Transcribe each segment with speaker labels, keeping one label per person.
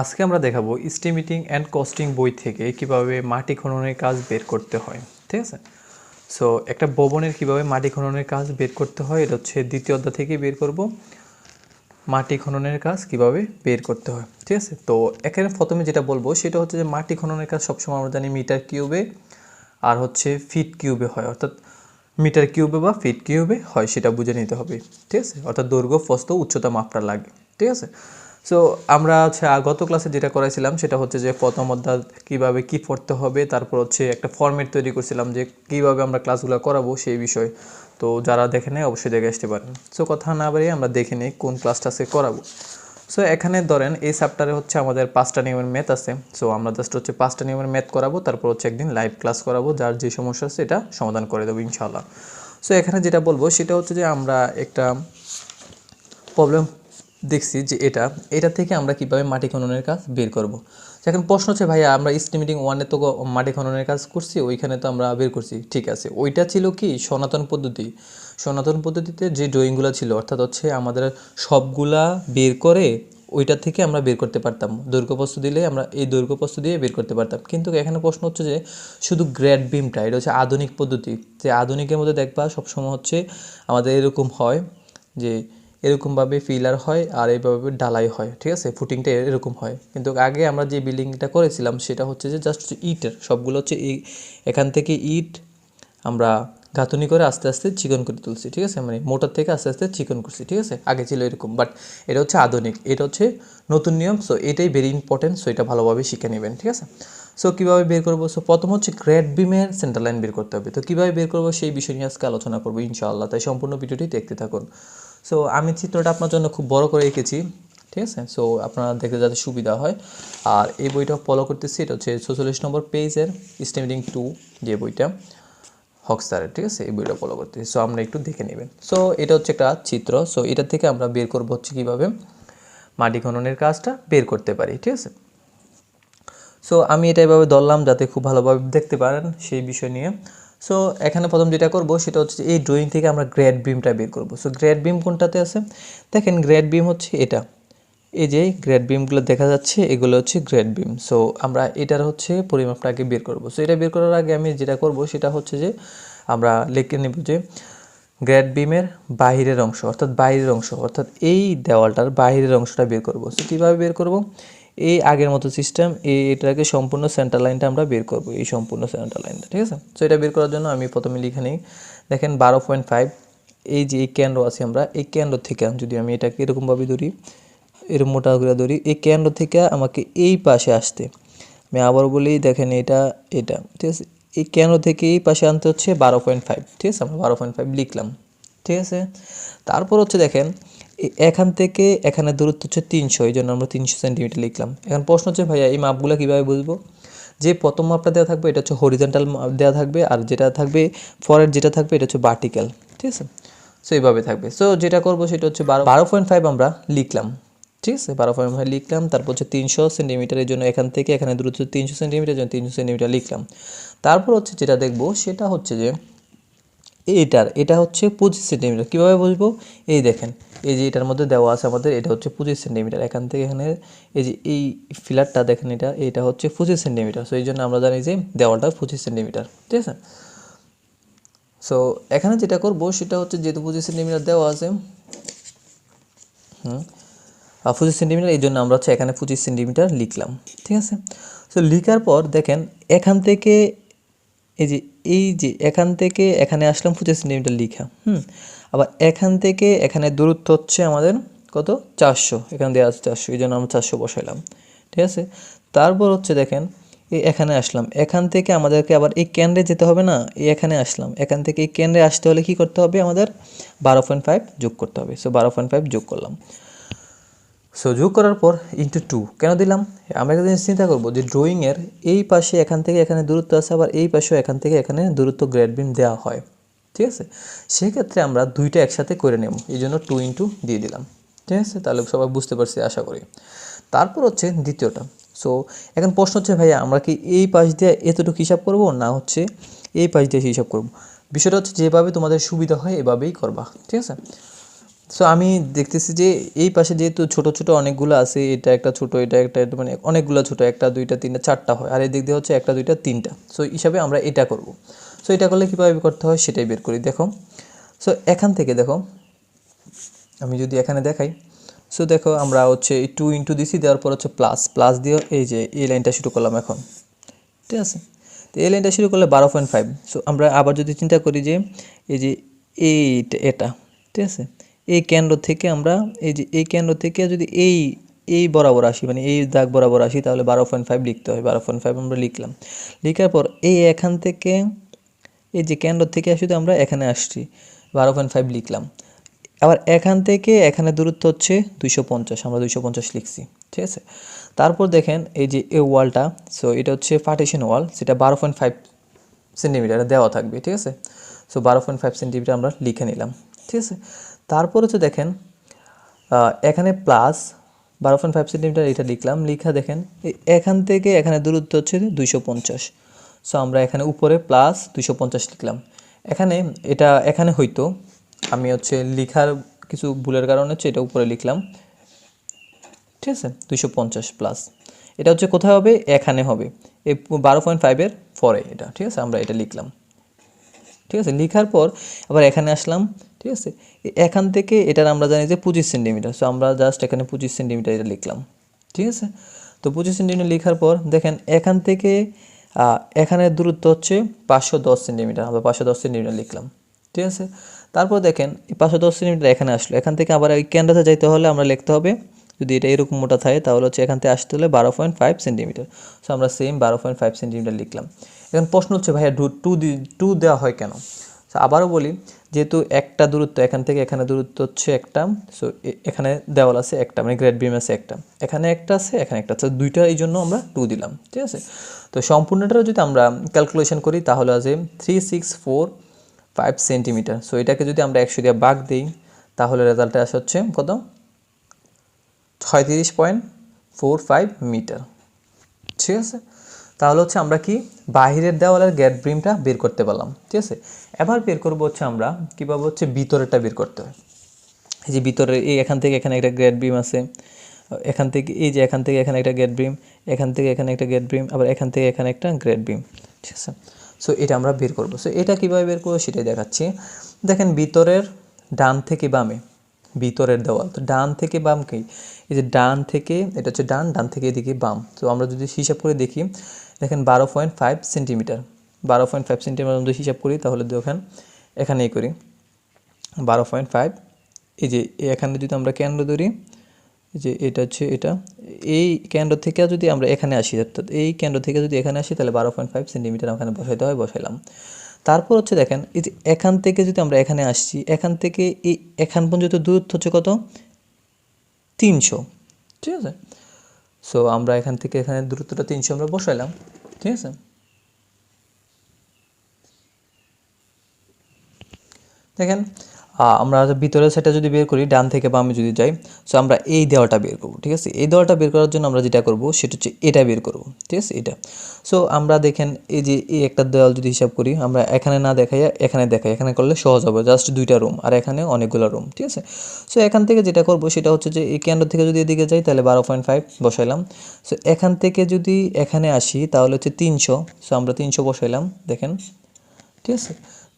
Speaker 1: আজকে আমরা দেখাবো ইস্টিমেটিং অ্যান্ড কস্টিং বই থেকে কিভাবে মাটি খননের কাজ বের করতে হয় ঠিক আছে সো একটা ভবনের কিভাবে মাটি খননের কাজ বের করতে হয় এটা হচ্ছে দ্বিতীয় অধ্যায় থেকে বের করব মাটি খননের কাজ কিভাবে বের করতে হয় ঠিক আছে তো এখানে প্রথমে যেটা বলবো সেটা হচ্ছে যে মাটি খননের কাজ সবসময় আমরা জানি মিটার কিউবে আর হচ্ছে ফিট কিউবে হয় অর্থাৎ মিটার কিউবে বা ফিট কিউবে হয় সেটা বুঝে নিতে হবে ঠিক আছে অর্থাৎ দৈর্ঘ্য ফস্ত উচ্চতা মাপটা লাগে ঠিক আছে সো আমরা হচ্ছে গত ক্লাসে যেটা করাইছিলাম সেটা হচ্ছে যে প্রথম অধ্যায় কীভাবে কী পড়তে হবে তারপর হচ্ছে একটা ফর্মেট তৈরি করছিলাম যে কীভাবে আমরা ক্লাসগুলো করাবো সেই বিষয় তো যারা দেখে নেয় অবশ্যই দেখে আসতে পারেন সো কথা না বাড়িয়ে আমরা দেখে নিই কোন ক্লাসটা সে করাবো সো এখানে ধরেন এই চ্যাপ্টারে হচ্ছে আমাদের পাঁচটা নিয়মের ম্যাথ আছে সো আমরা জাস্ট হচ্ছে পাঁচটা নিয়মের ম্যাথ করাবো তারপর হচ্ছে একদিন লাইভ ক্লাস করাবো যার যে সমস্যা আছে এটা সমাধান করে দেবো ইনশাল্লাহ সো এখানে যেটা বলবো সেটা হচ্ছে যে আমরা একটা প্রবলেম দেখছি যে এটা এটা থেকে আমরা কিভাবে মাটি খননের কাজ বের করব। এখন প্রশ্ন হচ্ছে ভাইয়া আমরা স্টিমিটিং ওয়ানে তো মাটি খননের কাজ করছি ওইখানে তো আমরা বের করছি ঠিক আছে ওইটা ছিল কি সনাতন পদ্ধতি সনাতন পদ্ধতিতে যে ড্রয়িংগুলো ছিল অর্থাৎ হচ্ছে আমাদের সবগুলা বের করে ওইটা থেকে আমরা বের করতে পারতাম দৈর্ঘ্যপ্রস্থ দিলে আমরা এই দৈর্ঘ্যপ্রস্থ দিয়ে বের করতে পারতাম কিন্তু এখানে প্রশ্ন হচ্ছে যে শুধু গ্র্যাড বিমটা এটা হচ্ছে আধুনিক পদ্ধতি যে আধুনিকের মধ্যে দেখবা সবসময় হচ্ছে আমাদের এরকম হয় যে এরকমভাবে ফিলার হয় আর এইভাবে ঢালাই হয় ঠিক আছে ফুটিংটা এরকম হয় কিন্তু আগে আমরা যে বিল্ডিংটা করেছিলাম সেটা হচ্ছে যে জাস্ট ইটের সবগুলো হচ্ছে এখান থেকে ইট আমরা গাঁথনি করে আস্তে আস্তে চিকন করে তুলছি ঠিক আছে মানে মোটর থেকে আস্তে আস্তে চিকন করছি ঠিক আছে আগে ছিল এরকম বাট এটা হচ্ছে আধুনিক এটা হচ্ছে নতুন নিয়ম সো এটাই ভেরি ইম্পর্টেন্ট সো এটা ভালোভাবে শিখে নেবেন ঠিক আছে সো কীভাবে বের করবো সো প্রথম হচ্ছে গ্রেড বিমের সেন্টার লাইন বের করতে হবে তো কীভাবে বের করবো সেই বিষয় নিয়ে আজকে আলোচনা করবো ইনশাআল্লাহ তাই সম্পূর্ণ ভিডিওটি দেখতে থাকুন সো আমি চিত্রটা আপনার জন্য খুব বড় করে এঁকেছি ঠিক আছে সো আপনারা দেখতে যাতে সুবিধা হয় আর এই বইটা ফলো করতেছি এটা হচ্ছে ছচল্লিশ নম্বর পেজের স্টেমিডিং টু যে বইটা হকস্টারের ঠিক আছে এই বইটা ফলো করতেছি সো আমরা একটু দেখে নেবেন সো এটা হচ্ছে একটা চিত্র সো এটা থেকে আমরা বের করবো হচ্ছে কীভাবে মাটি খননের কাজটা বের করতে পারি ঠিক আছে সো আমি এটা এভাবে ধরলাম যাতে খুব ভালোভাবে দেখতে পারেন সেই বিষয় নিয়ে সো এখানে প্রথম যেটা করবো সেটা হচ্ছে এই ড্রয়িং থেকে আমরা গ্রেড বিমটা বের করবো সো গ্রেড বিম কোনটাতে আছে দেখেন গ্রেড বিম হচ্ছে এটা এই যে গ্রেড বিমগুলো দেখা যাচ্ছে এগুলো হচ্ছে গ্রেড বিম সো আমরা এটার হচ্ছে পরিমাপটা আগে বের করবো সো এটা বের করার আগে আমি যেটা করব সেটা হচ্ছে যে আমরা লিখে নেব যে গ্রেড বিমের বাহিরের অংশ অর্থাৎ বাইরের অংশ অর্থাৎ এই দেওয়ালটার বাহিরের অংশটা বের করবো সো কীভাবে বের করবো এই আগের মতো সিস্টেম এই এটাকে সম্পূর্ণ সেন্টার লাইনটা আমরা বের করব এই সম্পূর্ণ সেন্টার লাইনটা ঠিক আছে তো এটা বের করার জন্য আমি প্রথমে লিখে নিই দেখেন বারো পয়েন্ট ফাইভ এই যে এই কেন্দ্র আছে আমরা এই কেন্দ্র থেকে যদি আমি এটাকে এরকমভাবে ধরি এরকম মোটা করে ধরি এই কেন্দ্র থেকে আমাকে এই পাশে আসতে আমি আবার বলি দেখেন এটা এটা ঠিক আছে এই কেন্দ্র থেকে এই পাশে আনতে হচ্ছে বারো পয়েন্ট ফাইভ ঠিক আছে আমরা বারো পয়েন্ট ফাইভ লিখলাম ঠিক আছে তারপর হচ্ছে দেখেন এখান থেকে এখানে দূরত্ব হচ্ছে তিনশো এই জন্য আমরা তিনশো সেন্টিমিটার লিখলাম এখন প্রশ্ন হচ্ছে ভাইয়া এই মাপগুলো কীভাবে বুঝবো যে প্রথম মাপটা দেওয়া থাকবে এটা হচ্ছে হরিজেন্টাল দেওয়া থাকবে আর যেটা থাকবে ফরের যেটা থাকবে এটা হচ্ছে ভার্টিক্যাল ঠিক আছে সো এইভাবে থাকবে সো যেটা করবো সেটা হচ্ছে বারো বারো পয়েন্ট ফাইভ আমরা লিখলাম ঠিক আছে বারো পয়েন্ট ফাইভ লিখলাম তারপর হচ্ছে তিনশো সেন্টিমিটারের জন্য এখান থেকে এখানে দূরত্ব তিনশো সেন্টিমিটার জন্য তিনশো সেন্টিমিটার লিখলাম তারপর হচ্ছে যেটা দেখবো সেটা হচ্ছে যে এইটার এটা হচ্ছে পঁচিশ সেন্টিমিটার কীভাবে বুঝবো এই দেখেন এই যে এটার মধ্যে দেওয়া আছে আমাদের এটা হচ্ছে পঁচিশ সেন্টিমিটার এখান থেকে এখানে এই যে এই ফিলারটা দেখেন এটা এটা হচ্ছে পঁচিশ সেন্টিমিটার সো এই জন্য আমরা জানি যে দেওয়ালটা পঁচিশ সেন্টিমিটার ঠিক আছে সো এখানে যেটা করবো সেটা হচ্ছে যেহেতু পঁচিশ সেন্টিমিটার দেওয়া আছে হুম পঁচিশ সেন্টিমিটার এই জন্য আমরা হচ্ছে এখানে পঁচিশ সেন্টিমিটার লিখলাম ঠিক আছে সো লিখার পর দেখেন এখান থেকে এই যে এই যে এখান থেকে এখানে আসলাম পঁচিশ সেন্টিমিটার লিখা হুম আবার এখান থেকে এখানে দূরত্ব হচ্ছে আমাদের কত চারশো এখান দিয়ে আসছে চারশো এই জন্য আমরা চারশো বসাইলাম ঠিক আছে তারপর হচ্ছে দেখেন এই এখানে আসলাম এখান থেকে আমাদেরকে আবার এই কেন্দ্রে যেতে হবে না এই এখানে আসলাম এখান থেকে এই কেন্দ্রে আসতে হলে কি করতে হবে আমাদের বারো পয়েন্ট ফাইভ যোগ করতে হবে সো বারো পয়েন্ট ফাইভ যোগ করলাম সো যোগ করার পর ইন্টু টু কেন দিলাম আমরা একটা জিনিস চিন্তা করবো যে ড্রয়িংয়ের এই পাশে এখান থেকে এখানে দূরত্ব আছে আবার এই পাশেও এখান থেকে এখানে দূরত্ব গ্রেড বিম দেওয়া হয় ঠিক আছে সেক্ষেত্রে আমরা দুইটা একসাথে করে নেব এই জন্য টু ইন্টু দিয়ে দিলাম ঠিক আছে তাহলে সবাই বুঝতে পারছি আশা করি তারপর হচ্ছে দ্বিতীয়টা সো এখন প্রশ্ন হচ্ছে ভাইয়া আমরা কি এই পাশ দিয়ে এতটুকু হিসাব করব না হচ্ছে এই পাশ দিয়ে হিসাব করব বিষয়টা হচ্ছে যেভাবে তোমাদের সুবিধা হয় এভাবেই করবা ঠিক আছে সো আমি দেখতেছি যে এই পাশে যেহেতু ছোট ছোট অনেকগুলো আছে এটা একটা ছোট এটা একটা মানে অনেকগুলো ছোট একটা দুইটা তিনটা চারটা হয় আর এই দিক দিয়ে হচ্ছে একটা দুইটা তিনটা সো হিসাবে আমরা এটা করব সো এটা করলে কীভাবে করতে হয় সেটাই বের করি দেখো সো এখান থেকে দেখো আমি যদি এখানে দেখাই সো দেখো আমরা হচ্ছে এই টু ইন্টু দিছি দেওয়ার পর হচ্ছে প্লাস প্লাস দিয়ে এই যে এই লাইনটা শুরু করলাম এখন ঠিক আছে তো এই লাইনটা শুরু করলে বারো পয়েন্ট ফাইভ সো আমরা আবার যদি চিন্তা করি যে এই যে এইটা এটা ঠিক আছে এই কেন্দ্র থেকে আমরা এই যে এই কেন্দ্র থেকে যদি এই এই বরাবর আসি মানে এই দাগ বরাবর আসি তাহলে বারো পয়েন্ট ফাইভ লিখতে হয় বারো পয়েন্ট ফাইভ আমরা লিখলাম লিখার পর এই এখান থেকে এই যে কেন্দ্র থেকে আসি তো আমরা এখানে আসছি বারো পয়েন্ট ফাইভ লিখলাম আবার এখান থেকে এখানে দূরত্ব হচ্ছে দুইশো পঞ্চাশ আমরা দুইশো পঞ্চাশ লিখছি ঠিক আছে তারপর দেখেন এই যে এ ওয়ালটা সো এটা হচ্ছে পার্টিশন ওয়াল সেটা বারো পয়েন্ট ফাইভ সেন্টিমিটার দেওয়া থাকবে ঠিক আছে সো বারো পয়েন্ট ফাইভ সেন্টিমিটার আমরা লিখে নিলাম ঠিক আছে তারপর হচ্ছে দেখেন এখানে প্লাস বারো পয়েন্ট ফাইভ সেন্টিমিটার এটা লিখলাম লিখা দেখেন এখান থেকে এখানে দূরত্ব হচ্ছে দুইশো পঞ্চাশ সো আমরা এখানে উপরে প্লাস দুইশো পঞ্চাশ লিখলাম এখানে এটা এখানে হইতো আমি হচ্ছে লিখার কিছু ভুলের কারণে হচ্ছে এটা উপরে লিখলাম ঠিক আছে দুইশো পঞ্চাশ প্লাস এটা হচ্ছে কোথায় হবে এখানে হবে এই বারো পয়েন্ট ফাইভের পরে এটা ঠিক আছে আমরা এটা লিখলাম ঠিক আছে লিখার পর আবার এখানে আসলাম ঠিক আছে এখান থেকে এটার আমরা জানি যে পঁচিশ সেন্টিমিটার সো আমরা জাস্ট এখানে পঁচিশ সেন্টিমিটার এটা লিখলাম ঠিক আছে তো পঁচিশ সেন্টিমিটার লেখার পর দেখেন এখান থেকে এখানে দূরত্ব হচ্ছে পাঁচশো দশ সেন্টিমিটার আমরা পাঁচশো দশ সেন্টিমিটার লিখলাম ঠিক আছে তারপর দেখেন পাঁচশো দশ সেন্টিমিটার এখানে আসলো এখান থেকে আবার ওই ক্যান্ডাতে যাইতে হলে আমরা লিখতে হবে যদি এটা এরকম মোটা থাকে তাহলে হচ্ছে এখান থেকে আসতে হলে বারো পয়েন্ট ফাইভ সেন্টিমিটার সো আমরা সেম বারো পয়েন্ট ফাইভ সেন্টিমিটার লিখলাম এখন প্রশ্ন হচ্ছে ভাইয়া টু টু দেওয়া হয় কেন সো আবারও বলি যেহেতু একটা দূরত্ব এখান থেকে এখানে দূরত্ব হচ্ছে একটা সো এখানে দেওয়াল আছে একটা মানে গ্রেড বিম আছে একটা এখানে একটা আছে এখানে একটা আছে দুইটা এই জন্য আমরা টু দিলাম ঠিক আছে তো সম্পূর্ণটা যদি আমরা ক্যালকুলেশন করি তাহলে আছে three six four five centimetre so এটাকে যদি আমরা একশো দিয়ে বাঘ দিই তাহলে রেজাল্টটা আসা হচ্ছে কত ছয়ত্রিশ পয়েন্ট ফোর ফাইভ মিটার ঠিক আছে তাহলে হচ্ছে আমরা কি বাহিরের দেওয়ালের গ্যাট ব্রিমটা বের করতে পারলাম ঠিক আছে এবার বের করবো হচ্ছে আমরা কীভাবে হচ্ছে ভিতরেরটা বের করতে হয় এই যে ভিতরে এই এখান থেকে এখানে একটা গ্যাট ব্রিম আছে এখান থেকে এই যে এখান থেকে এখানে একটা গ্যাট ব্রিম এখান থেকে এখানে একটা গ্যাট ব্রিম আবার এখান থেকে এখানে একটা গ্রেট ব্রিম ঠিক আছে সো এটা আমরা বের করবো সো এটা কীভাবে বের করবো সেটাই দেখাচ্ছি দেখেন ভিতরের ডান থেকে বামে ভিতরের দেওয়াল তো ডান থেকে কি এই যে ডান থেকে এটা হচ্ছে ডান ডান থেকে এদিকে বাম তো আমরা যদি হিসাব করে দেখি দেখেন বারো পয়েন্ট ফাইভ সেন্টিমিটার বারো পয়েন্ট ফাইভ সেন্টিমিটার যদি হিসাব করি তাহলে দেখেন এখানেই করি বারো পয়েন্ট ফাইভ এই যে এখানে যদি আমরা কেন্দ্র ধরি যে এটা হচ্ছে এটা এই কেন্দ্র থেকে যদি আমরা এখানে আসি অর্থাৎ এই কেন্দ্র থেকে যদি এখানে আসি তাহলে বারো পয়েন্ট ফাইভ সেন্টিমিটার ওখানে বসাইতে হয় বসাইলাম তারপর হচ্ছে দেখেন এই যে এখান থেকে যদি আমরা এখানে আসছি এখান থেকে এই এখান পর্যন্ত দূরত্ব হচ্ছে কত তিনশো ঠিক আছে সো আমরা এখান থেকে এখানে দূরত্বটা তিনশো আমরা বসাইলাম ঠিক আছে দেখেন আমরা ভিতরের সেটা যদি বের করি ডান থেকে বামে যদি যাই সো আমরা এই দেওয়াটা বের করবো ঠিক আছে এই দেওয়াটা বের করার জন্য আমরা যেটা করব সেটা হচ্ছে এটা বের করব ঠিক আছে এটা সো আমরা দেখেন এই যে এই একটা দেওয়াল যদি হিসাব করি আমরা এখানে না দেখাইয়া এখানে দেখাই এখানে করলে সহজ হবে জাস্ট দুইটা রুম আর এখানে অনেকগুলো রুম ঠিক আছে সো এখান থেকে যেটা করব সেটা হচ্ছে যে এই কেন্দ্র থেকে যদি এদিকে যাই তাহলে বারো পয়েন্ট ফাইভ বসাইলাম সো এখান থেকে যদি এখানে আসি তাহলে হচ্ছে তিনশো সো আমরা তিনশো বসাইলাম দেখেন ঠিক আছে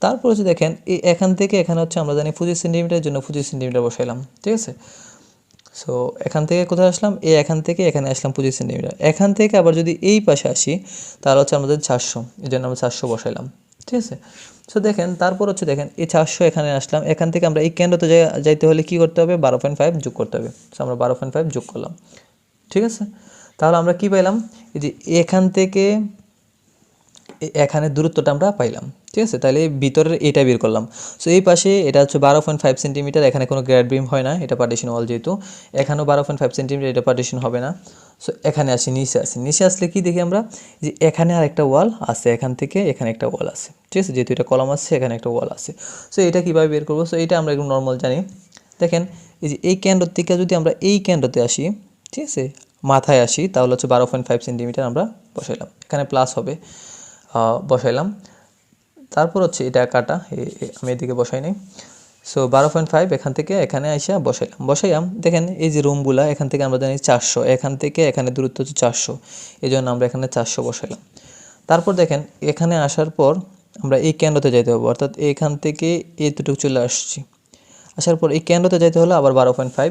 Speaker 1: তারপর হচ্ছে দেখেন এই এখান থেকে এখানে হচ্ছে আমরা জানি পঁচিশ সেন্টিমিটারের জন্য পঁচিশ সেন্টিমিটার বসাইলাম ঠিক আছে সো এখান থেকে কোথায় আসলাম এ এখান থেকে এখানে আসলাম পঁচিশ সেন্টিমিটার এখান থেকে আবার যদি এই পাশে আসি তাহলে হচ্ছে আমাদের চারশো এই জন্য আমরা চারশো বসাইলাম ঠিক আছে সো দেখেন তারপর হচ্ছে দেখেন এই চারশো এখানে আসলাম এখান থেকে আমরা এই কেন্দ্রতে যাইতে হলে কি করতে হবে বারো পয়েন্ট ফাইভ যোগ করতে হবে সো আমরা বারো পয়েন্ট ফাইভ যোগ করলাম ঠিক আছে তাহলে আমরা কি পাইলাম এই যে এখান থেকে এখানে দূরত্বটা আমরা পাইলাম ঠিক আছে তাহলে ভিতরের এটা বের করলাম সো এই পাশে এটা হচ্ছে বারো পয়েন্ট ফাইভ সেন্টিমিটার এখানে কোনো গ্র্যাড বিম হয় না এটা পার্টিশন ওয়াল যেহেতু এখানেও বারো পয়েন্ট ফাইভ সেন্টিমিটার এটা পার্টিশন হবে না সো এখানে আসি নিচে আসি নিচে আসলে কি দেখি আমরা যে এখানে আর একটা ওয়াল আছে এখান থেকে এখানে একটা ওয়াল আছে ঠিক আছে যেহেতু এটা কলম আছে এখানে একটা ওয়াল আছে সো এটা কীভাবে বের করবো সো এটা আমরা একটু নর্মাল জানি দেখেন এই যে এই ক্যান্ডোর থেকে যদি আমরা এই ক্যান্ডোতে আসি ঠিক আছে মাথায় আসি তাহলে হচ্ছে বারো পয়েন্ট ফাইভ সেন্টিমিটার আমরা বসাইলাম এখানে প্লাস হবে বসাইলাম তারপর হচ্ছে এটা কাটা আমি এদিকে বসাই নাই সো বারো পয়েন্ট ফাইভ এখান থেকে এখানে আইসা বসাইলাম বসাইলাম দেখেন এই যে রুমগুলা এখান থেকে আমরা জানি চারশো এখান থেকে এখানে দূরত্ব হচ্ছে চারশো এই জন্য আমরা এখানে চারশো বসাইলাম তারপর দেখেন এখানে আসার পর আমরা এই কেন্দ্রতে যাইতে হবে অর্থাৎ এখান থেকে দুটুক চলে আসছি আসার পর এই কেন্দ্রতে যাইতে হলে আবার বারো পয়েন্ট ফাইভ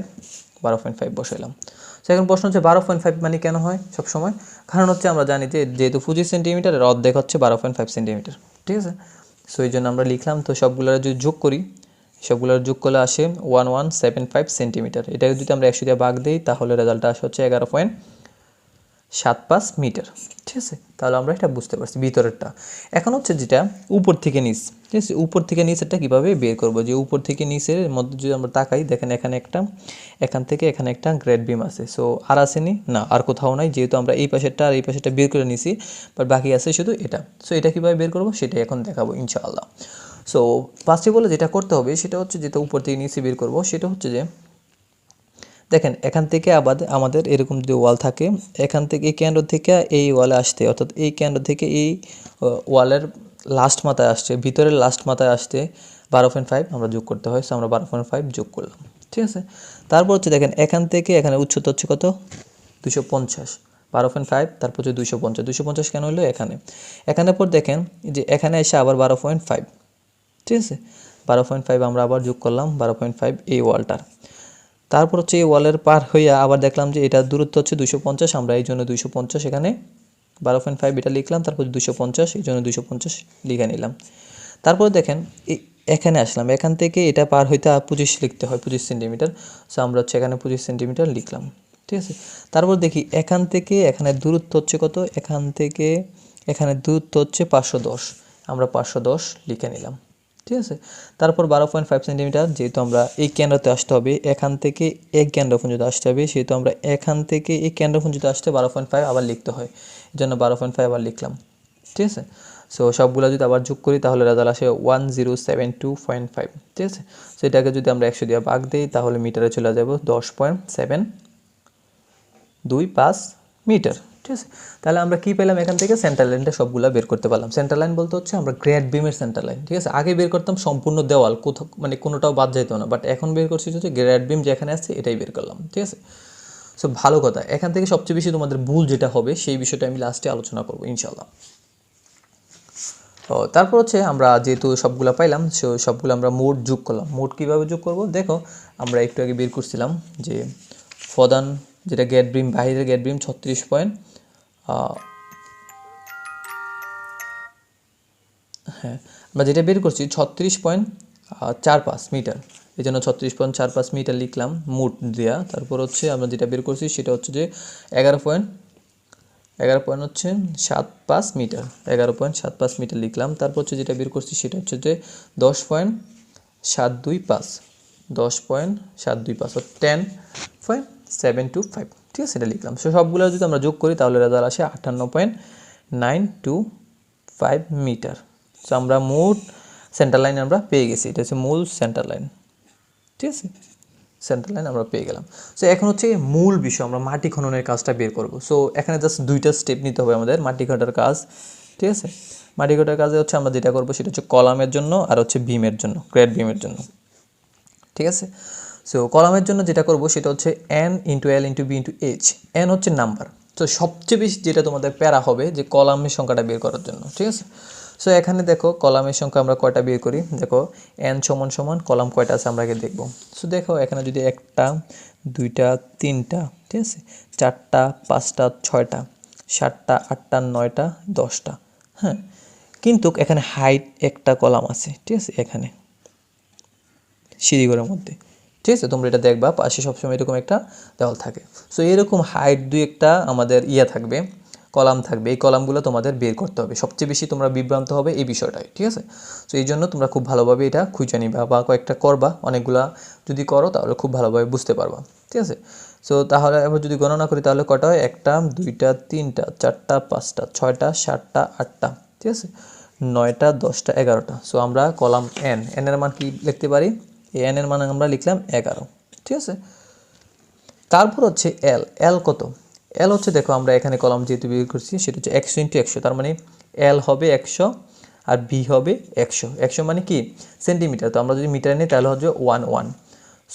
Speaker 1: বারো পয়েন্ট ফাইভ বসাইলাম এখন প্রশ্ন হচ্ছে বারো পয়েন্ট ফাইভ মানে কেন হয় সবসময় কারণ হচ্ছে আমরা জানি যে যেহেতু পঁচিশ সেন্টিমিটার অর্ধেক হচ্ছে বারো পয়েন্ট ফাইভ সেন্টিমিটার ঠিক আছে সো এই জন্য আমরা লিখলাম তো সবগুলোর যদি যোগ করি সবগুলোর যোগ করলে আসে one one seven five centimetre এটাকে যদি আমরা একশো দিয়ে ভাগ দিই তাহলে রেজাল্টটা আসে হচ্ছে এগারো পয়েন্ট সাত পাঁচ মিটার ঠিক আছে তাহলে আমরা এটা বুঝতে পারছি ভিতরেরটা এখন হচ্ছে যেটা উপর থেকে নিচ ঠিক আছে উপর থেকে নিচেরটা কীভাবে বের করব যে উপর থেকে নিচের মধ্যে যদি আমরা তাকাই দেখেন এখানে একটা এখান থেকে এখানে একটা গ্রেড বিম আছে সো আর আসেনি না আর কোথাও নাই যেহেতু আমরা এই পাশেরটা আর এই পাশেরটা বের করে নিছি বাট বাকি আছে শুধু এটা সো এটা কীভাবে বের করবো সেটাই এখন দেখাবো ইনশাআল্লাহ সো পাশে বলে যেটা করতে হবে সেটা হচ্ছে যেটা উপর থেকে নিচে বের করবো সেটা হচ্ছে যে দেখেন এখান থেকে আবার আমাদের এরকম যদি ওয়াল থাকে এখান থেকে এই ক্যান্ডো থেকে এই ওয়ালে আসতে অর্থাৎ এই ক্যান্ডো থেকে এই ওয়ালের লাস্ট মাথায় আসছে ভিতরের লাস্ট মাথায় আসতে বারো পয়েন্ট ফাইভ আমরা যোগ করতে হয় সো আমরা বারো পয়েন্ট ফাইভ যোগ করলাম ঠিক আছে তারপর হচ্ছে দেখেন এখান থেকে এখানে উচ্চতা হচ্ছে কত দুশো পঞ্চাশ বারো পয়েন্ট ফাইভ তারপর হচ্ছে দুশো পঞ্চাশ দুশো পঞ্চাশ কেন হলো এখানে এখানে পর দেখেন যে এখানে এসে আবার বারো পয়েন্ট ফাইভ ঠিক আছে বারো পয়েন্ট ফাইভ আমরা আবার যোগ করলাম বারো পয়েন্ট ফাইভ এই ওয়ালটার তারপর হচ্ছে এই ওয়ালের পার হইয়া আবার দেখলাম যে এটার দূরত্ব হচ্ছে দুশো পঞ্চাশ আমরা এই জন্য দুশো পঞ্চাশ এখানে বারো পয়েন্ট ফাইভ এটা লিখলাম তারপর দুশো পঞ্চাশ এই জন্য দুশো পঞ্চাশ লিখে নিলাম তারপর দেখেন এখানে আসলাম এখান থেকে এটা পার হইতে পঁচিশ লিখতে হয় পঁচিশ সেন্টিমিটার সো আমরা হচ্ছে এখানে পঁচিশ সেন্টিমিটার লিখলাম ঠিক আছে তারপর দেখি এখান থেকে এখানে দূরত্ব হচ্ছে কত এখান থেকে এখানে দূরত্ব হচ্ছে পাঁচশো দশ আমরা পাঁচশো দশ লিখে নিলাম ঠিক আছে তারপর বারো পয়েন্ট ফাইভ সেন্টিমিটার যেহেতু আমরা এই কেন্দ্রতে আসতে হবে এখান থেকে এক কেন্দ্র যদি আসতে হবে সেহেতু আমরা এখান থেকে এই কেন্দ্র যদি আসতে বারো পয়েন্ট ফাইভ আবার লিখতে হয় এই জন্য বারো পয়েন্ট ফাইভ আবার লিখলাম ঠিক আছে সো সবগুলো যদি আবার যোগ করি তাহলে রেজাল্ট আসে one zero seven two point five ঠিক আছে সো এটাকে যদি আমরা একশো দিয়ে বাঘ দিই তাহলে মিটারে চলে যাব দশ পয়েন্ট সেভেন দুই পাঁচ মিটার ঠিক আছে তাহলে আমরা কী পেলাম এখান থেকে সেন্টার লাইনটা সবগুলো বের করতে পারলাম সেন্টার লাইন বলতে হচ্ছে আমরা গ্রেড বিমের সেন্টার লাইন ঠিক আছে আগে বের করতাম সম্পূর্ণ দেওয়াল কোথাও মানে কোনোটাও বাদ যেত না বাট এখন বের করছি হচ্ছে গ্রেড বিম যেখানে আসছে এটাই বের করলাম ঠিক আছে সো ভালো কথা এখান থেকে সবচেয়ে বেশি তোমাদের ভুল যেটা হবে সেই বিষয়টা আমি লাস্টে আলোচনা করবো ইনশাল্লাহ ও তারপর হচ্ছে আমরা যেহেতু সবগুলো পাইলাম সে সবগুলো আমরা মোট যোগ করলাম মোট কীভাবে যোগ করব দেখো আমরা একটু আগে বের করছিলাম যে ফদান যেটা গ্যাট ব্রিম বাহিরের গ্যাট ব্রিম ছত্রিশ পয়েন্ট হ্যাঁ আমরা যেটা বের করছি ছত্রিশ পয়েন্ট চার পাঁচ মিটার এই জন্য ছত্রিশ পয়েন্ট চার পাঁচ মিটার লিখলাম মুট দেওয়া তারপর হচ্ছে আমরা যেটা বের করছি সেটা হচ্ছে যে এগারো পয়েন্ট এগারো পয়েন্ট হচ্ছে সাত পাঁচ মিটার এগারো পয়েন্ট সাত পাঁচ মিটার লিখলাম তারপর হচ্ছে যেটা বের করছি সেটা হচ্ছে যে দশ পয়েন্ট সাত দুই পাঁচ দশ পয়েন্ট সাত দুই পাঁচ ten point seven two five ঠিক আছে এটা লিখলাম সো সবগুলো যদি আমরা যোগ করি তাহলে রেজাল্ট আসে আটান্ন point nine two five metre so আমরা মোট সেন্টার লাইন আমরা পেয়ে গেছি এটা হচ্ছে মূল সেন্টার লাইন ঠিক আছে সেন্টার লাইন আমরা পেয়ে গেলাম সো এখন হচ্ছে মূল বিষয় আমরা মাটি খননের কাজটা বের করব সো এখানে জাস্ট দুইটা স্টেপ নিতে হবে আমাদের মাটি খাটার কাজ ঠিক আছে মাটি খাটার কাজে হচ্ছে আমরা যেটা করবো সেটা হচ্ছে কলামের জন্য আর হচ্ছে বিমের জন্য ক্রেড বিমের জন্য ঠিক আছে সো কলামের জন্য যেটা করব সেটা হচ্ছে N into L into B into H N হচ্ছে নাম্বার তো সবচেয়ে বেশি যেটা তোমাদের প্যারা হবে যে কলামের সংখ্যাটা বের করার জন্য ঠিক আছে সো এখানে দেখো কলামের সংখ্যা আমরা কয়টা বের করি দেখো এন সমান সমান কলাম কয়টা আছে আমরা আগে দেখব সো দেখো এখানে যদি একটা দুইটা তিনটা ঠিক আছে চারটা পাঁচটা ছয়টা সাতটা আটটা নয়টা দশটা হ্যাঁ কিন্তু এখানে হাইট একটা কলাম আছে ঠিক আছে এখানে সিঁড়িঘরের মধ্যে ঠিক আছে তোমরা এটা দেখবা পাশে সবসময় এরকম একটা দেওয়াল থাকে সো এরকম হাইট দুই একটা আমাদের ইয়া থাকবে কলাম থাকবে এই কলামগুলো তোমাদের বের করতে হবে সবচেয়ে বেশি তোমরা বিভ্রান্ত হবে এই বিষয়টায় ঠিক আছে সো এই জন্য তোমরা খুব ভালোভাবে এটা খুঁজে নিবা বা কয়েকটা করবা অনেকগুলা যদি করো তাহলে খুব ভালোভাবে বুঝতে পারবা ঠিক আছে সো তাহলে এবার যদি গণনা করি তাহলে কটা হয় একটা দুইটা তিনটা চারটা পাঁচটা ছয়টা সাতটা আটটা ঠিক আছে নয়টা দশটা এগারোটা সো আমরা কলাম এন এনের মান কি লিখতে পারি এন এর মানে আমরা লিখলাম এগারো ঠিক আছে তারপর হচ্ছে এল এল কত এল হচ্ছে দেখো আমরা এখানে কলম যেহেতু বিয়োগ করছি সেটা হচ্ছে একশো ইন্টু একশো তার মানে এল হবে একশো আর বি হবে একশো একশো মানে কি সেন্টিমিটার তো আমরা যদি মিটার নিই তাহলে হচ্ছে one one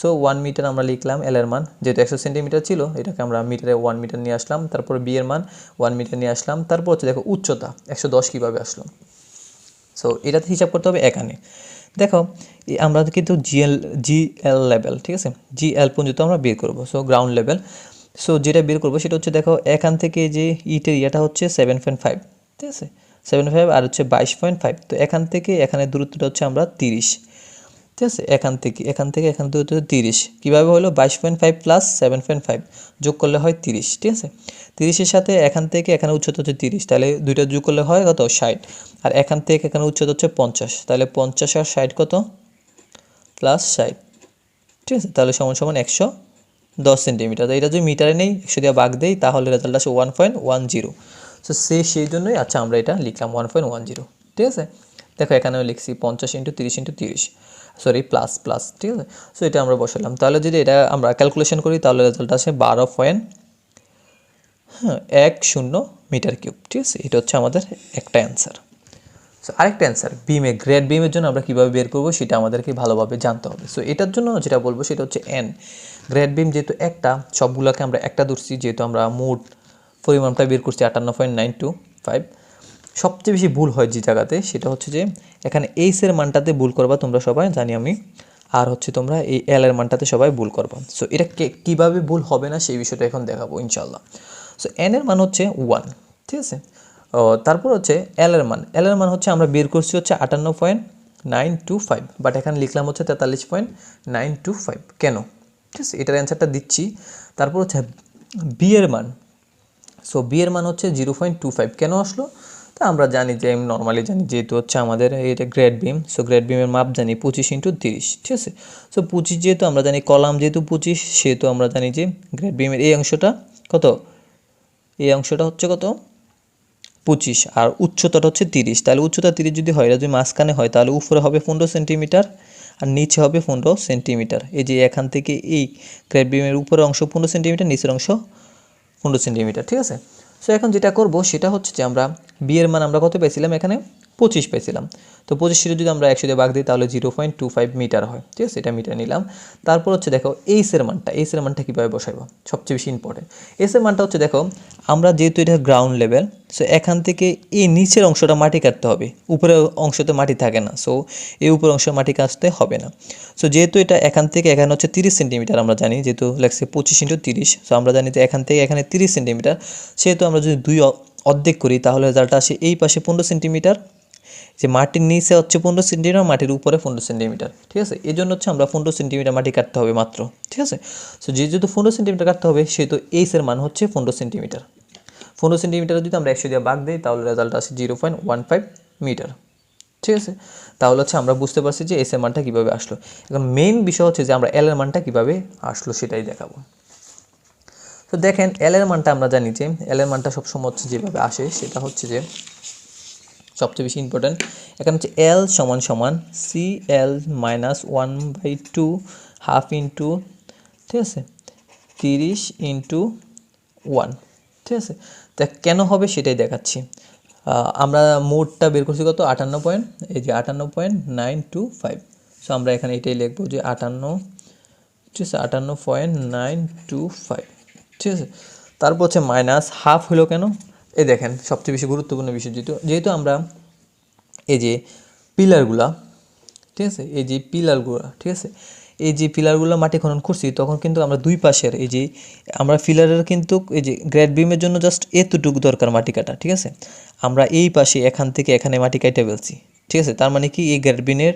Speaker 1: so one metre আমরা লিখলাম এলের মান যেহেতু একশো সেন্টিমিটার ছিল এটাকে আমরা মিটারে ওয়ান মিটার নিয়ে আসলাম তারপর বি এর মান ওয়ান মিটার নিয়ে আসলাম তারপর হচ্ছে দেখো উচ্চতা একশো দশ কীভাবে আসলো সো এটাতে হিসাব করতে হবে এখানে দেখো আমরা কিন্তু জিএল জিএল লেভেল ঠিক আছে জিএল পর্যন্ত আমরা বের করব সো গ্রাউন্ড লেভেল সো যেটা বের করবো সেটা হচ্ছে দেখো এখান থেকে যে ইটের ইয়েটা হচ্ছে সেভেন পয়েন্ট ফাইভ ঠিক আছে সেভেন ফাইভ আর হচ্ছে বাইশ পয়েন্ট ফাইভ তো এখান থেকে এখানে দূরত্বটা হচ্ছে আমরা তিরিশ ঠিক আছে এখান থেকে এখান থেকে এখান থেকে তিরিশ কীভাবে হলো বাইশ point five plus seven point five যোগ করলে হয় তিরিশ ঠিক আছে তিরিশের সাথে এখান থেকে এখানে উচ্চতা হচ্ছে তিরিশ তাহলে দুইটা যোগ করলে হয় কত ষাট আর এখান থেকে এখানে উচ্চতা হচ্ছে পঞ্চাশ তাহলে পঞ্চাশ আর ষাট কত প্লাস ষাট ঠিক আছে তাহলে সমান সমান একশো দশ সেন্টিমিটার তো এটা যদি মিটারে নেই একশো দিয়ে বাঘ দেই তাহলে রেজাল্ট আসে one point one zero so সে সেই জন্যই আচ্ছা আমরা এটা লিখলাম ওয়ান পয়েন্ট ওয়ান জিরো ঠিক আছে দেখো আমি লিখছি পঞ্চাশ ইন্টু তিরিশ ইন্টু তিরিশ সরি প্লাস প্লাস ঠিক আছে সো এটা আমরা বসালাম তাহলে যদি এটা আমরা ক্যালকুলেশন করি তাহলে রেজাল্ট আসে বারো পয়েন্ট হ্যাঁ এক শূন্য মিটার কিউব ঠিক আছে এটা হচ্ছে আমাদের একটা অ্যান্সার সো আরেকটা অ্যান্সার বিমে গ্রেড বিমের জন্য আমরা কীভাবে বের করবো সেটা আমাদেরকে ভালোভাবে জানতে হবে সো এটার জন্য যেটা বলবো সেটা হচ্ছে এন গ্রেড বিম যেহেতু একটা সবগুলোকে আমরা একটা ধরছি যেহেতু আমরা মোট পরিমাণটা বের করছি আটান্ন পয়েন্ট নাইন টু ফাইভ সবচেয়ে বেশি ভুল হয় যে জায়গাতে সেটা হচ্ছে যে এখানে এইসের মানটাতে ভুল করবা তোমরা সবাই জানি আমি আর হচ্ছে তোমরা এই এল এর মানটাতে সবাই ভুল করবা সো এটা কীভাবে ভুল হবে না সেই বিষয়টা এখন দেখাবো ইনশাল্লাহ সো এন এর মান হচ্ছে ওয়ান ঠিক আছে তারপর হচ্ছে এল এর মান এল এর মান হচ্ছে আমরা বের করছি হচ্ছে আটান্ন point nine two five but এখানে লিখলাম হচ্ছে তেতাল্লিশ পয়েন্ট নাইন টু ফাইভ কেন ঠিক আছে এটার অ্যান্সারটা দিচ্ছি তারপর হচ্ছে বি এর মান সো বি এর মান হচ্ছে জিরো পয়েন্ট টু ফাইভ কেন আসলো তা আমরা জানি যে নর্মালি জানি যেহেতু হচ্ছে আমাদের এটা গ্রেড বিম সো গ্রেড বিমের মাপ জানি পঁচিশ ইন্টু তিরিশ ঠিক আছে সো পঁচিশ যেহেতু আমরা জানি কলাম যেহেতু পঁচিশ সেহেতু আমরা জানি যে গ্রেড বিমের এই অংশটা কত এই অংশটা হচ্ছে কত পঁচিশ আর উচ্চতাটা হচ্ছে তিরিশ তাহলে উচ্চতা তিরিশ যদি হয় এটা যদি মাঝখানে হয় তাহলে উপরে হবে পনেরো সেন্টিমিটার আর নিচে হবে পনেরো সেন্টিমিটার এই যে এখান থেকে এই গ্রেড বিমের উপরের অংশ পনেরো সেন্টিমিটার নিচের অংশ পনেরো সেন্টিমিটার ঠিক আছে সো এখন যেটা করব সেটা হচ্ছে যে আমরা বিয়ের মান আমরা কত পেয়েছিলাম এখানে পঁচিশ পেয়েছিলাম তো পঁচিশে যদি আমরা একশো দিয়ে বাঘ দিই তাহলে zero point two five metre হয় ঠিক আছে এটা মিটার নিলাম তারপর হচ্ছে দেখো এই মানটা এই মানটা কীভাবে বসাইব সবচেয়ে বেশি ইম্পর্টেন্ট এই মানটা হচ্ছে দেখো আমরা যেহেতু এটা গ্রাউন্ড লেভেল সো এখান থেকে এই নিচের অংশটা মাটি কাটতে হবে উপরের অংশতে মাটি থাকে না সো এই উপরের অংশ মাটি কাটতে হবে না সো যেহেতু এটা এখান থেকে এখানে হচ্ছে তিরিশ সেন্টিমিটার আমরা জানি যেহেতু লাগছে পঁচিশ ইন্টু তিরিশ সো আমরা জানি যে এখান থেকে এখানে তিরিশ সেন্টিমিটার সেহেতু আমরা যদি দুই অর্ধেক করি তাহলে রেজাল্ট আসে এই পাশে পনেরো সেন্টিমিটার যে মাটির নিচে হচ্ছে পনেরো সেন্টিমিটার মাটির উপরে পনেরো সেন্টিমিটার ঠিক আছে এই জন্য হচ্ছে আমরা পনেরো সেন্টিমিটার মাটি কাটতে হবে মাত্র ঠিক আছে সো যে যেহেতু পনেরো সেন্টিমিটার কাটতে হবে সেহেতু এইসের মান হচ্ছে পনেরো সেন্টিমিটার পনেরো সেন্টিমিটার যদি আমরা একশো দিয়ে বাঘ দিই তাহলে রেজাল্ট আসে zero point one five metre ঠিক আছে তাহলে হচ্ছে আমরা বুঝতে পারছি যে এস এর মানটা কীভাবে আসলো এখন মেন বিষয় হচ্ছে যে আমরা এলের মানটা কীভাবে আসলো সেটাই দেখাবো তো দেখেন এলের মানটা আমরা জানি যে এল এর মানটা সবসময় হচ্ছে যেভাবে আসে সেটা হচ্ছে যে সবচেয়ে বেশি ইম্পর্ট্যান্ট এখানে হচ্ছে এল সমান সমান C L minus one by two half into ঠিক আছে তিরিশ ইন্টু ওয়ান ঠিক আছে তা কেন হবে সেটাই দেখাচ্ছি আমরা মোটটা বের করছি কত আটান্ন পয়েন্ট এই যে আটান্ন point nine two five so আমরা এখানে এটাই লিখবো যে আটান্ন ঠিক আছে আটান্ন পয়েন্ট নাইন টু ফাইভ ঠিক আছে তারপর হচ্ছে মাইনাস হাফ হলো কেন এ দেখেন সবচেয়ে বেশি গুরুত্বপূর্ণ বিষয় যেহেতু যেহেতু আমরা এই যে পিলারগুলা ঠিক আছে এই যে পিলারগুলা ঠিক আছে এই যে পিলারগুলো মাটি খনন করছি তখন কিন্তু আমরা দুই পাশের এই যে আমরা পিলারের কিন্তু এই যে গ্রেড বিমের জন্য জাস্ট এতটুকু দরকার মাটি কাটা ঠিক আছে আমরা এই পাশে এখান থেকে এখানে মাটি কাটে ফেলছি ঠিক আছে তার মানে কি এই গ্রেড বিমের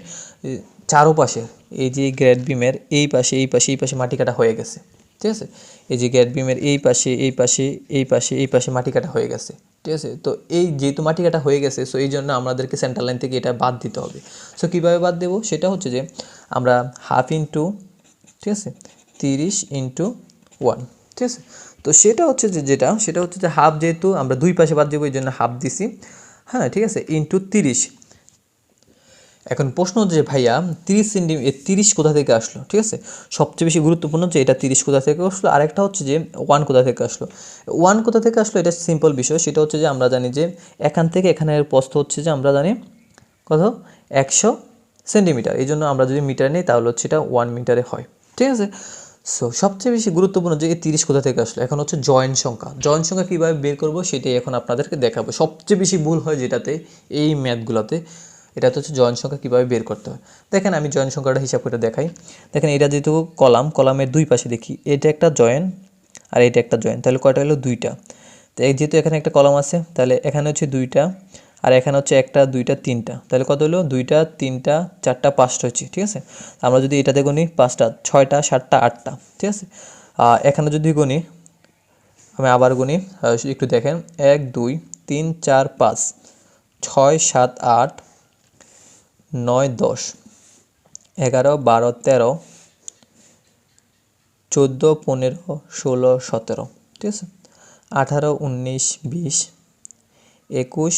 Speaker 1: চারোপাশের এই যে গ্রেড বিমের এই পাশে এই পাশে এই পাশে মাটি কাটা হয়ে গেছে ঠিক আছে এই যে গ্যাট বিমের এই পাশে এই পাশে এই পাশে এই পাশে মাটি কাটা হয়ে গেছে ঠিক আছে তো এই যেহেতু মাটি কাটা হয়ে গেছে সো এই জন্য আমাদেরকে সেন্টার লাইন থেকে এটা বাদ দিতে হবে সো কীভাবে বাদ দেবো সেটা হচ্ছে যে আমরা হাফ ইন্টু ঠিক আছে তিরিশ ইন্টু ওয়ান ঠিক আছে তো সেটা হচ্ছে যে যেটা সেটা হচ্ছে যে হাফ যেহেতু আমরা দুই পাশে বাদ দেবো এই জন্য হাফ দিছি হ্যাঁ ঠিক আছে ইন্টু তিরিশ এখন প্রশ্ন যে ভাইয়া তিরিশ সেন্টি তিরিশ কোথা থেকে আসলো ঠিক আছে সবচেয়ে বেশি গুরুত্বপূর্ণ যে এটা তিরিশ কোথা থেকে আসলো আরেকটা হচ্ছে যে ওয়ান কোথা থেকে আসলো ওয়ান কোথা থেকে আসলো এটা সিম্পল বিষয় সেটা হচ্ছে যে আমরা জানি যে এখান থেকে এখানের প্রস্থ হচ্ছে যে আমরা জানি কত একশো সেন্টিমিটার এই জন্য আমরা যদি মিটার নিই তাহলে হচ্ছে এটা ওয়ান মিটারে হয় ঠিক আছে সো সবচেয়ে বেশি গুরুত্বপূর্ণ যে এই তিরিশ কোথা থেকে আসলো এখন হচ্ছে জয়েন্ট সংখ্যা জয়েন্ট সংখ্যা কীভাবে বের করবো সেটাই এখন আপনাদেরকে দেখাবো সবচেয়ে বেশি ভুল হয় যেটাতে এই ম্যাথগুলোতে এটা হচ্ছে জয়েন সংখ্যা কীভাবে বের করতে হয় দেখেন আমি জনসংখ্যাটা সংখ্যাটা হিসাব করে দেখাই দেখেন এটা যেহেতু কলাম কলামের দুই পাশে দেখি এটা একটা জয়েন আর এটা একটা জয়েন তাহলে কয়টা হলো দুইটা তো যেহেতু এখানে একটা কলাম আছে তাহলে এখানে হচ্ছে দুইটা আর এখানে হচ্ছে একটা দুইটা তিনটা তাহলে কত হলো দুইটা তিনটা চারটা পাঁচটা হচ্ছে ঠিক আছে আমরা যদি এটাতে গুনি পাঁচটা ছয়টা সাতটা আটটা ঠিক আছে এখানে যদি গুনি আমি আবার গুনি একটু দেখেন এক দুই তিন চার পাঁচ ছয় সাত আট নয় দশ এগারো বারো তেরো চোদ্দো পনেরো ষোলো সতেরো ঠিক আছে আঠারো উনিশ বিশ একুশ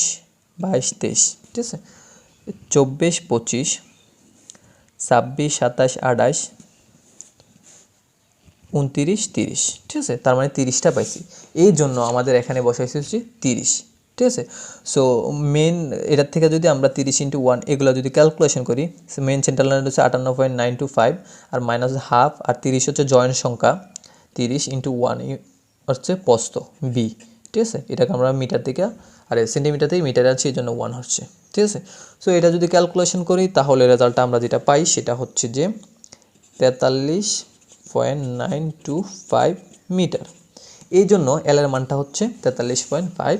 Speaker 1: বাইশ তেইশ ঠিক আছে চব্বিশ পঁচিশ ছাব্বিশ সাতাশ আঠাশ উনতিরিশ তিরিশ ঠিক আছে তার মানে তিরিশটা পাইছি এই জন্য আমাদের এখানে বসাইছি হচ্ছে তিরিশ ঠিক আছে সো মেন এটার থেকে যদি আমরা তিরিশ ইন্টু ওয়ান এগুলো যদি ক্যালকুলেশন করি মেন সেন্ট্রাল লাইন হচ্ছে আটান্ন পয়েন্ট নাইন টু ফাইভ আর মাইনাস হাফ আর তিরিশ হচ্ছে জয়েন্ট সংখ্যা তিরিশ ইন্টু ওয়ান হচ্ছে পস্ত বি ঠিক আছে এটাকে আমরা মিটার থেকে আর সেন্টিমিটার থেকে মিটারে আছে এই জন্য ওয়ান হচ্ছে ঠিক আছে সো এটা যদি ক্যালকুলেশন করি তাহলে রেজাল্টটা আমরা যেটা পাই সেটা হচ্ছে যে তেতাল্লিশ point nine two five metre এই জন্য এলের মানটা হচ্ছে তেতাল্লিশ পয়েন্ট ফাইভ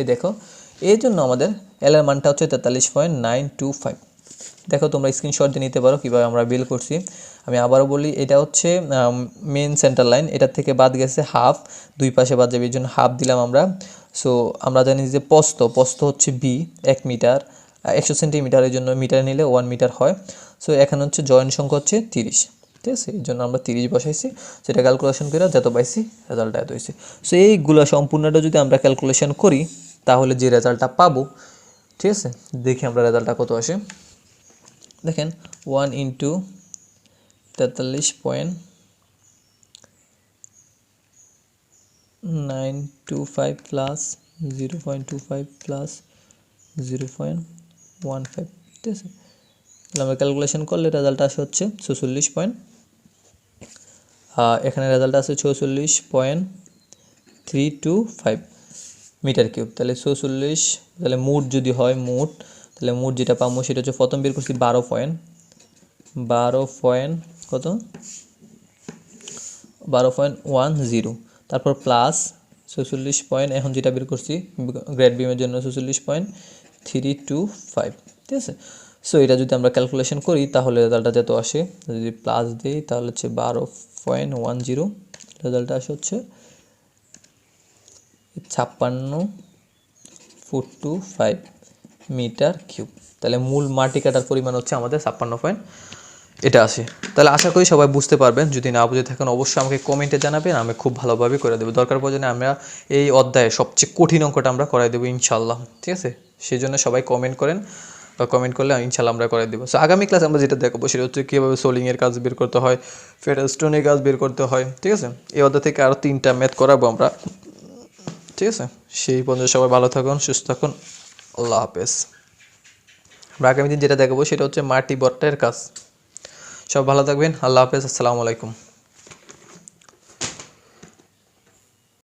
Speaker 1: এই দেখো এই জন্য আমাদের এলের মানটা হচ্ছে তেতাল্লিশ পয়েন্ট নাইন টু ফাইভ দেখো তোমরা স্ক্রিনশট দিয়ে নিতে পারো কীভাবে আমরা বিল করছি আমি আবারও বলি এটা হচ্ছে মেন সেন্টার লাইন এটার থেকে বাদ গেছে হাফ দুই পাশে বাদ যাবে এই জন্য হাফ দিলাম আমরা সো আমরা জানি যে পস্ত পস্ত হচ্ছে বি এক মিটার একশো সেন্টিমিটার এই জন্য মিটার নিলে ওয়ান মিটার হয় সো এখানে হচ্ছে জয়েন্ট সংখ্যা হচ্ছে তিরিশ ঠিক আছে এই জন্য আমরা তিরিশ বসাইছি সেটা ক্যালকুলেশন করে যত পাইছি রেজাল্ট এত হয়েছে সো এইগুলো সম্পূর্ণটা যদি আমরা ক্যালকুলেশন করি তাহলে যে রেজাল্টটা পাবো ঠিক আছে দেখি আমরা রেজাল্টটা কত আসে দেখেন ওয়ান ইন্টু তেতাল্লিশ point nine two five plus zero point two five plus zero point one five ঠিক আছে তাহলে আমরা ক্যালকুলেশন করলে রেজাল্ট আসে হচ্ছে ছচল্লিশ পয়েন্ট এখানে রেজাল্ট আছে ছচল্লিশ point three two five metre cube তাহলে ছচল্লিশ তাহলে মোট যদি হয় মোট তাহলে মোট যেটা পাবো সেটা হচ্ছে প্রথম বের করছি বারো পয়েন্ট বারো পয়েন্ট কত বারো পয়েন্ট ওয়ান জিরো তারপর প্লাস ছচল্লিশ পয়েন্ট এখন যেটা বের করছি গ্রেড বিমের জন্য ছচল্লিশ পয়েন্ট থ্রি টু ফাইভ ঠিক আছে সো এটা যদি আমরা ক্যালকুলেশন করি তাহলে রেজাল্টটা যত আসে যদি প্লাস দিই তাহলে হচ্ছে বারো পয়েন্ট ওয়ান জিরো রেজাল্টটা আসে হচ্ছে ছাপ্পান্ন point two five metre cube তাহলে মূল মাটি কাটার পরিমাণ হচ্ছে আমাদের ছাপ্পান্ন পয়েন্ট এটা আছে তাহলে আশা করি সবাই বুঝতে পারবেন যদি না বুঝে থাকেন অবশ্যই আমাকে কমেন্টে জানাবেন আমি খুব ভালোভাবে করে দেবো দরকার পর্যন্ত আমরা এই অধ্যায়ে সবচেয়ে কঠিন অঙ্কটা আমরা করাই দেবো ইনশাল্লাহ ঠিক আছে সেই জন্য সবাই কমেন্ট করেন বা কমেন্ট করলে ইনশাল্লাহ আমরা করাই দেবো সো আগামী ক্লাস আমরা যেটা দেখাবো সেটা হচ্ছে কীভাবে সোলিংয়ের কাজ বের করতে হয় ফেরাস্টোনের কাজ বের করতে হয় ঠিক আছে এই অধ্যায় থেকে আরও তিনটা ম্যাথ করাবো আমরা ঠিক আছে সেই পর্যন্ত সবাই ভালো থাকুন সুস্থ থাকুন আল্লাহ হাফেজ আমরা আগামী দিন যেটা দেখাবো সেটা হচ্ছে মাটি বট্টের কাজ সব ভালো থাকবেন আল্লাহ হাফেজ আসসালামু আলাইকুম